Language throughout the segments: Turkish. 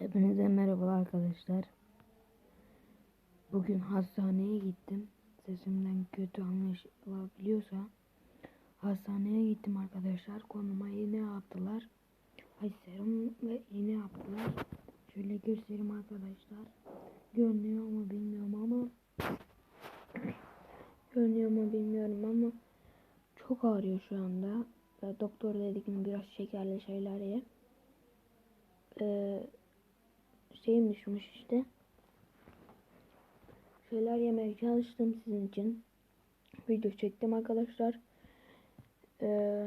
Hepinize merhaba arkadaşlar. Bugün hastaneye gittim. Sesimden kötü anlaşılabiliyorsa hastaneye gittim arkadaşlar. Konuma iğne yaptılar. Ay serum ve iğne yaptılar. Şöyle göstereyim arkadaşlar. Görünüyor mu bilmiyorum ama görünüyor mu bilmiyorum ama çok ağrıyor şu anda. Doktor dedi ki biraz şekerli şeyler ye. Ee, şeyim düşmüş işte. Şeyler yemeye çalıştım sizin için. Video çektim arkadaşlar. Ee,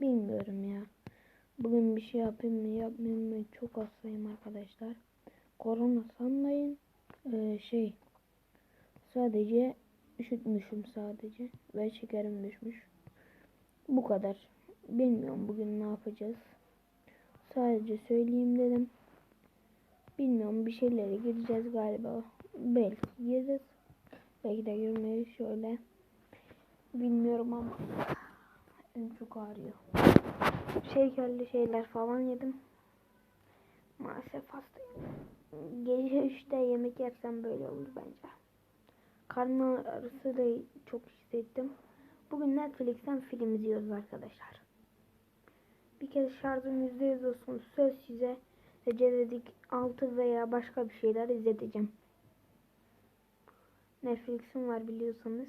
bilmiyorum ya. Bugün bir şey yapayım mı yapmayayım mı çok hastayım arkadaşlar. Korona sanmayın. Ee, şey sadece üşütmüşüm sadece ve şekerim düşmüş. Bu kadar. Bilmiyorum bugün ne yapacağız. Sadece söyleyeyim dedim. Bilmiyorum bir şeylere gireceğiz galiba. Belki gireriz. Belki de girmeyiz şöyle. Bilmiyorum ama en çok ağrıyor. Şekerli şeyler falan yedim. Maalesef hastayım. Gece 3'te yemek yersem böyle olur bence. Karnı ağrısı da çok hissettim. Bugün Netflix'ten film izliyoruz arkadaşlar. Bir kez şarjım %100 olsun. Söz size Recep 6 veya başka bir şeyler izleteceğim. Netflix'im var biliyorsanız.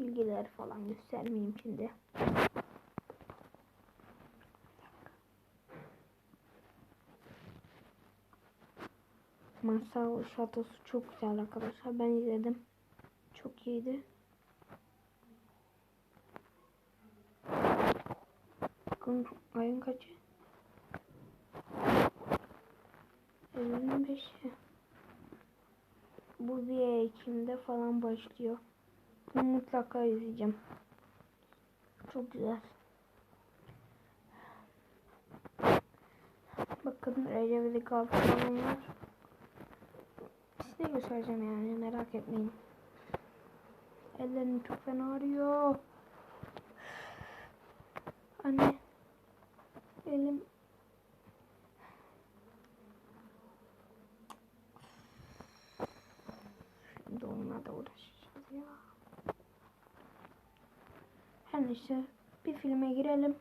Bilgiler falan göstermeyeyim şimdi. Masal Şatosu çok güzel arkadaşlar. Ben izledim. Çok iyiydi. Bakın ayın kaçı? 25'i. Bu bir Ekim'de falan başlıyor. Bunu mutlaka izleyeceğim. Çok güzel. Bakın Recep İvedik altı falan var. Size göstereceğim yani merak etmeyin. Ellerim çok fena ağrıyor. Anne. Elim. Şimdi onunla da uğraşacağız ya. Her neyse bir filme girelim.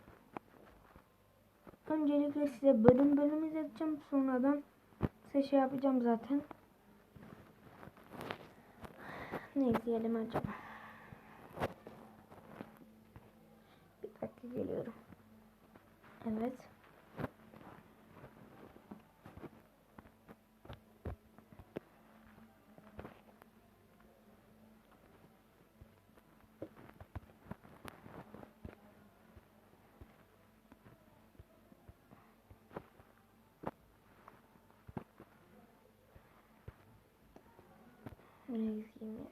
Öncelikle size bölüm bölüm izleteceğim. Sonradan size şey yapacağım zaten. Ne izleyelim acaba? Bir dakika geliyorum. Evet. Ne izleyeyim ya?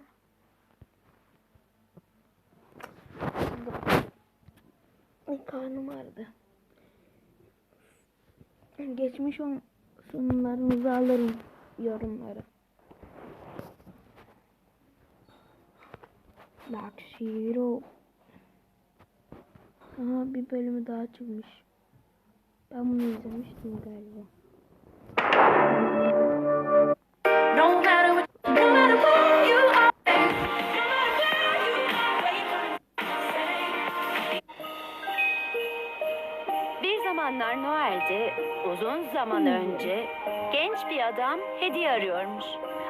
Ay karnım ağrıdı. Geçmiş olsunlarınızı alırım yorumlara. Bak Shiro. Aha bir bölümü daha çıkmış. Ben bunu izlemiştim galiba. Önce genç bir adam hediye arıyormuş.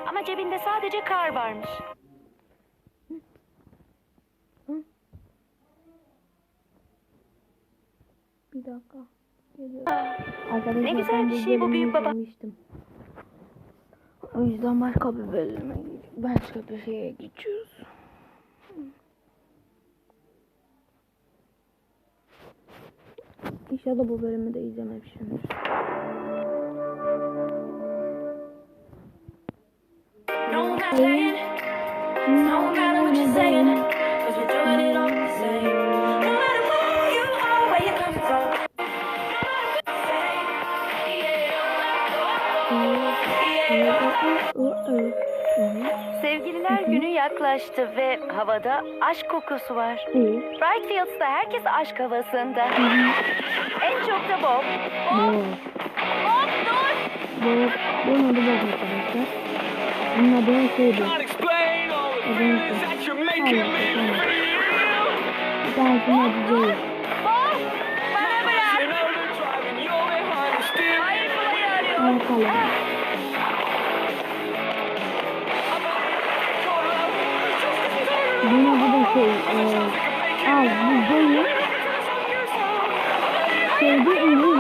Ama cebinde sadece kar varmış. Bir dakika. Geliyorum. Arkadaşlar Ne güzel bir şey bu büyük baba. O yüzden başka bir bölüme başka bir şeye geçiyoruz. İnşallah bu bölümü de izlememişimdir. No matter saying, no matter what you're saying, cause we're doing it all the same. No matter where you are, where you're coming from. Sevgililer günü yaklaştı ve havada aşk kokusu var. Brightfields'ta herkes aşk havasında. En çok da Bob. Bob. Bob dur! Bob. Bunun adı Bob arkadaşlar. Bunun adı şeydi. Can't explain all the feelings that you're making me feel. Bir tanesinin adı Joey. Bob! Bana bırak! You know they're driving, you're behind the steering. Hayır burayı arıyorum. Arkalı. Bunun adı da şey. E, al bu Joey. Şeydi İngilizce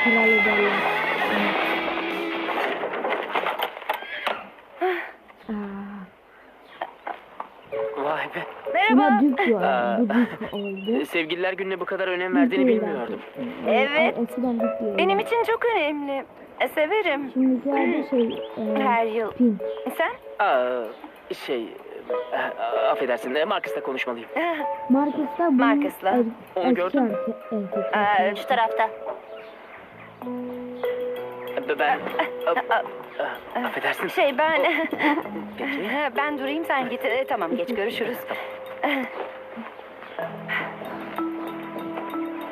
Aslanlar kralı derler. Evet. Aa, Vay be. Merhaba. buna dük var. Bu dük oldu. Sevgililer gününe bu kadar önem verdiğini Dük bilmiyordum. Evet. Eskiden dük diyordu. Benim için çok önemli. E, severim. Şimdikilerde şey. E, Her yıl. pin. Sen? Aa, şey... e, affedersin, e, Marcus'la konuşmalıyım. Marcus'ta bu Marcus'la. er- Onu gördün mü? erkek- erkek. Şu tarafta. E, Ben... e, affedersin. Şey ben... Peki. ben durayım sen git. E, tamam geç görüşürüz.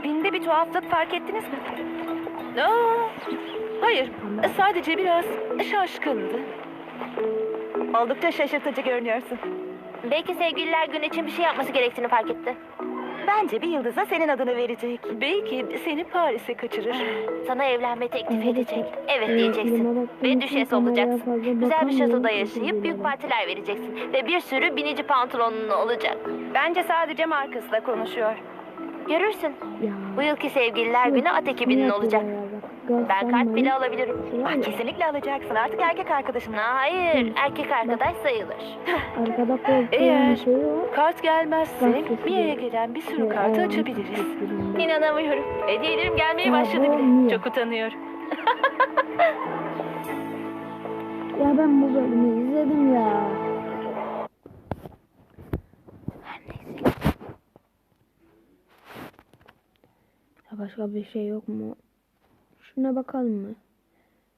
Binde bir tuhaflık fark ettiniz mi? Aa, hayır, sadece biraz şaşkındı. Oldukça şaşırtıcı görünüyorsun. Belki sevgililer gün için bir şey yapması gerektiğini fark etti. Bence bir yıldıza senin adını verecek. Belki seni Paris'e kaçırır. Sana evlenme teklif edecek. Evet e, diyeceksin. Ve düşes olacaksın. Güzel bir şatoda yaşayıp büyük partiler vereceksin. Ve bir sürü binici pantolonun olacak. Bence sadece Marcus'la konuşuyor. Görürsün. Bu yılki sevgililer günü at ekibinin olacak. Ben kart bile alabilirim. Var Ah, kesinlikle alacaksın. Artık erkek arkadaşın. Ha, hayır, erkek arkadaş sayılır. Eğer- bir şey. Kart gelmezse Gazetesi Mia'ya yok. gelen bir sürü Şey, kartı açabiliriz. İnanamıyorum. Hediyelerim gelmeye başladı bile. Çok utanıyor. Ya ben bu bölümü izledim ya. Her neyse. Ya başka bir şey yok mu? Şuna bakalım mı?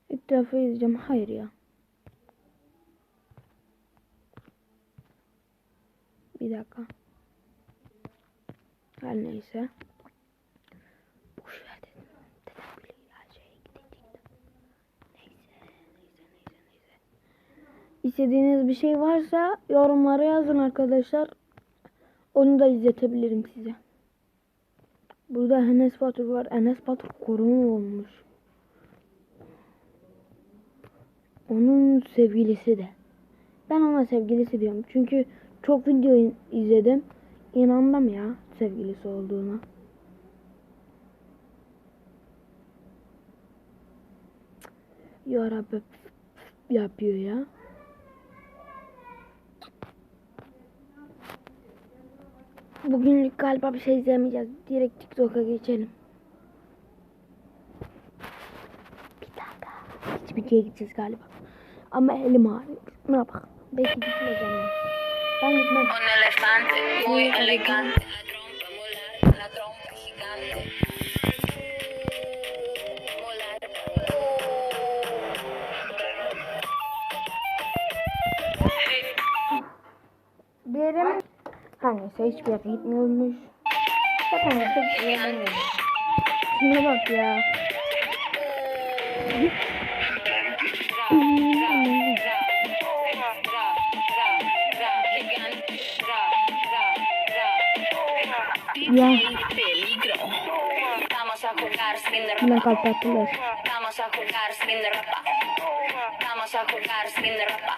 İlk defa izleyeceğim. Hayır ya. Bir dakika. Her neyse. İstediğiniz bir şey varsa yorumlara yazın arkadaşlar. Onu da izletebilirim size. Burada Enes Batur var. Enes Batur korona olmuş. Onun sevgilisi de. Ben ona sevgilisi diyorum. Çünkü çok video izledim. İnandım ya sevgilisi olduğuna. Ya yapıyor ya. Bugünlük galiba bir şey izlemeyeceğiz. Direkt TikTok'a geçelim. Bir dakika. Hiçbir şeye gideceğiz galiba. Ama elim ağrıyor. Ne yapalım? Belki gitmeyeceğim. Ben gitmem. Bir yere? Her neyse hiçbir yere gitmiyormuş. Zaten şey yapamıyorum. Şuna bak ya. Jugar sin ropa.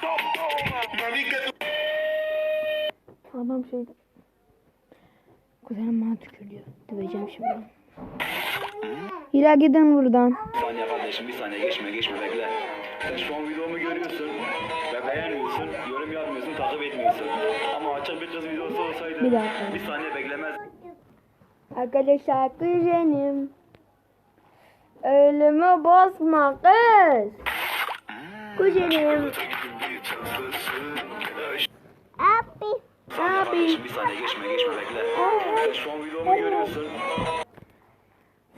Adam şey... Kuzenim bana tükürüyor. Döveceğim şimdi. Hira gidin buradan. Bir saniye kardeşim bir saniye geçme geçme bekle. Sen şu an videomu görüyorsun ve beğenmiyorsun, yorum yapmıyorsun, takip etmiyorsun. Ama açık bir kız videosu olsaydı Bir dakika. bir saniye beklemez. Arkadaşlar kuzenim. Ölümü bozma kız. Kuzenim. Abi. Görüyorsun.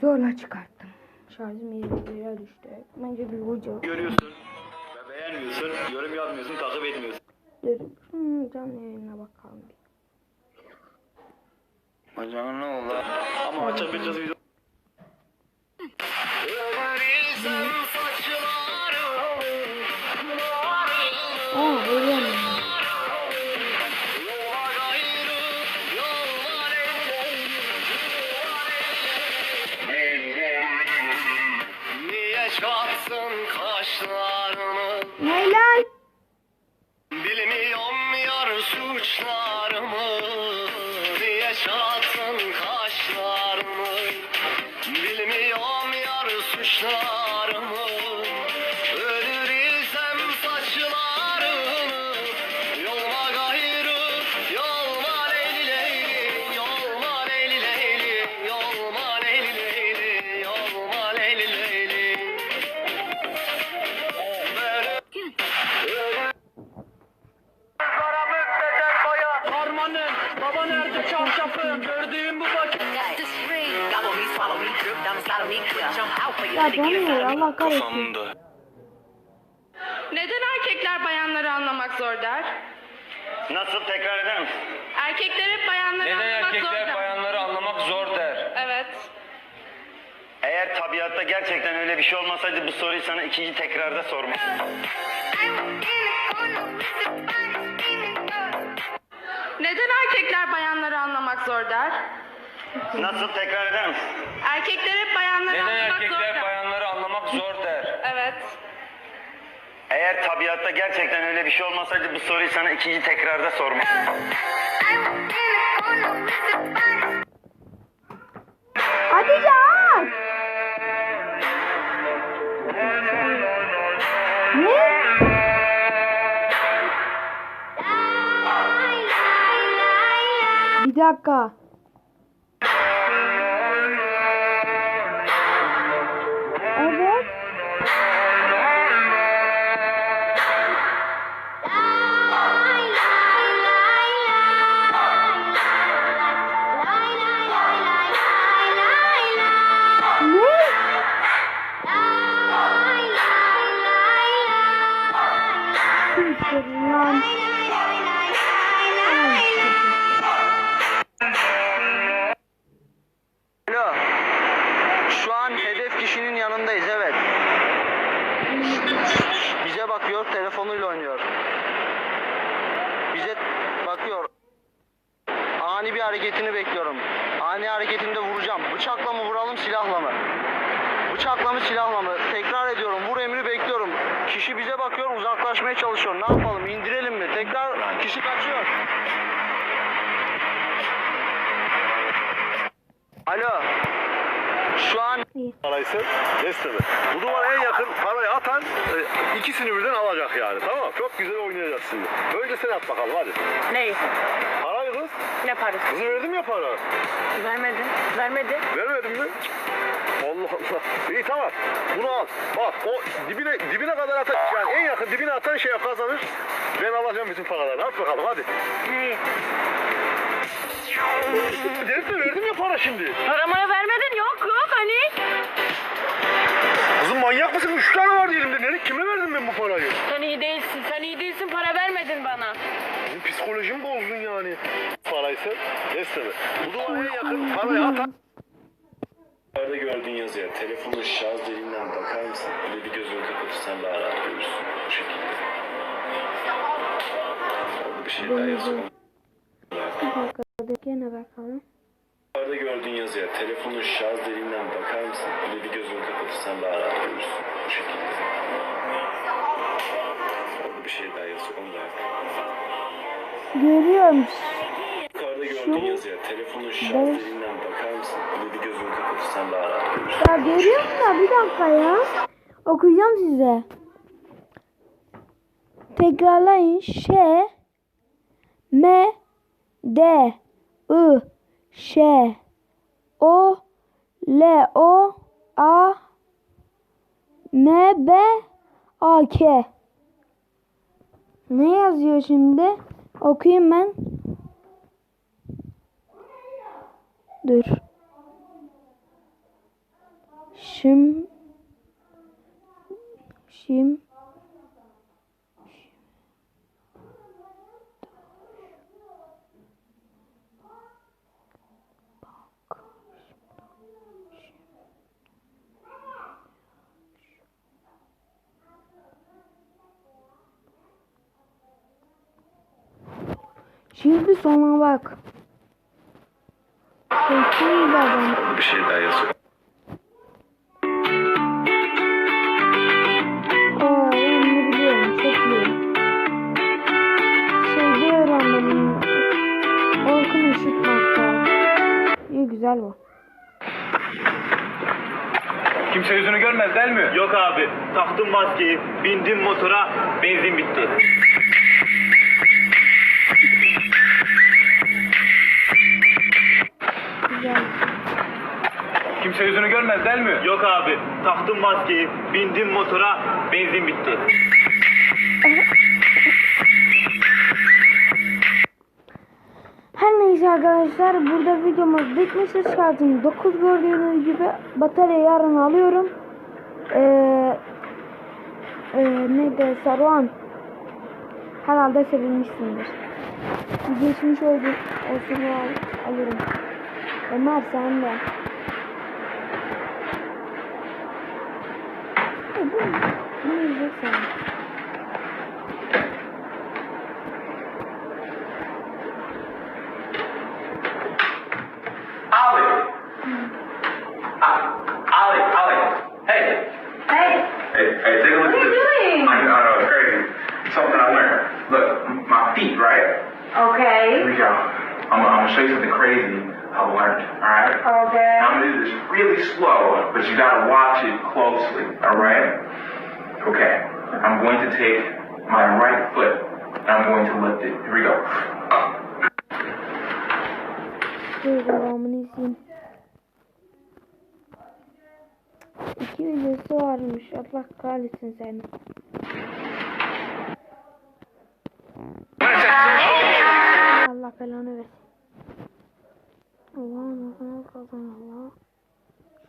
Zorla çıkarttım. Şarjım yere düştü. Bence bir hoca. Görüyorsun. Beğenmiyorsun. Yorum yapmıyorsun. Takip etmiyorsun. Dur. Şunun canlı yayına bakalım bir. Acaba ne oldu? Ama açık bir kız video. Aa öyle mi? Niye çatsın kaşlarını Ne lan? Bilmiyorum yar suçlarımı Niye çatsın isem saçlarını Yolma gayrı Yolma leyli leyli Yolma leyli leyli Yolma leyli leyli Yolma leyli leyli Harmanım, baba nerede çarşafım? Ya dönmüyor Allah kahretsin. Neden erkekler bayanları anlamak zor der? Nasıl tekrar eder misin? Erkekler hep bayanları anlamak zor der. bayanları anlamak zor der? Evet. Eğer tabiatta gerçekten öyle bir şey olmasaydı bu soruyu sana ikinci tekrarda sormak. Neden erkekler bayanları anlamak zor der? Nasıl tekrar eder misin? Erkekler hep bayanları anlamak zor der. bayanları anlamak zor der? Evet. Eğer tabiatta gerçekten öyle bir şey olmasaydı bu soruyu sana ikinci tekrarda sormak. Hadi can. Ne? Bir dakika. Bakıyor telefonuyla oynuyor. Bize bakıyor. Ani bir hareketini bekliyorum. Ani hareketinde vuracağım. Bıçakla mı vuralım silahla mı? Bıçakla mı silahla mı? Tekrar ediyorum. Vur emri bekliyorum. Kişi bize bakıyor uzaklaşmaya çalışıyor. Ne yapalım indirelim mi? Tekrar kişi kaçıyor. Alo. Şu an paraysa desteme. Bu duvara en yakın parayı atan e, ikisini birden alacak yani. Tamam Çok güzel oynayacağız şimdi. Önce sen at bakalım hadi. Neyi? Parayı kız. Ne parası? Kızı verdim ya para. Vermedin. Vermedi. Vermedin mi? Allah Allah. İyi tamam. Bunu al. Bak o dibine dibine kadar atan yani en yakın dibine atan şey kazanır. Ben alacağım bütün paraları. At bakalım hadi. Neyi? Desteme verdim ya para şimdi. Paramı vermedin. Yok hani. Kızım manyak mısın? Üç tane var elimde. Nereye kime verdim ben bu parayı? Sen iyi değilsin. Sen iyi değilsin. Para vermedin bana. Benim psikolojimi bozdun yani. Paraysa desteme. Bu duvara en yakın parayı atan Yukarıda gördüğün yazıya telefonun şarj deliğinden bakar mısın? Böyle bir gözünü kapatırsan daha rahat görürsün. Bu şekilde. Orada bir şey daha yazıyor. Dur, Gene bakalım. Yukarıda gördüğün yazıya telefonun şarj deliğinden bakar mısın? Böyle bir gözünü kapatırsan daha rahat görürsün. Bu şekilde. Orada bir şey daha yazıyor. Onu da yap. Görüyorum. Yukarıda gördüğün yazıya telefonun şarj Evet. deliğinden bakar mısın? Böyle bir gözünü kapatırsan daha rahat görürsün. Ya görüyorum da bir dakika ya. Okuyacağım size. Tekrarlayın. Ş M D I Ş O L O A M B A K Ne yazıyor şimdi? Okuyayım ben. Dur. Şim Şim Şimdi sona bak. Bir şey daha yazıyor. İyi güzel bu. Kimse yüzünü görmez değil mi? Yok abi. Taktım maskeyi, bindim motora, benzin bitti. Görmez değil mi? Yok abi. Taktım maskeyi, bindim motora, benzin bitti. Her neyse arkadaşlar burada videomuz bitmiştir. Şarjım 9 gördüğünüz gibi batarya yarın alıyorum. Ee, e, neydi Saruhan herhalde sevinmişsindir. Geçmiş oldu. Olsun al, alırım. Ömer sen de. E, bu, bunu yiyeceksin. Really slow, but you gotta watch it closely, alright? Okay, I'm going to take my right foot and I'm going to lift it. Here we go. Izleyeyim. İki videosu varmış. Allah kahretsin seni. Allah belanı versin. Allah'ın adına kazan Allah.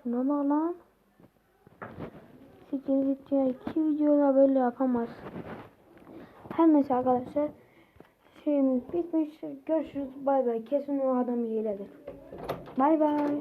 Şuna bak lan. Siktir git ya. Videoda böyle yapamaz. Her neyse arkadaşlar. Şeyimiz bitmiş. Görüşürüz. Bay bay. Kesin o adam hiledir. Bay bay.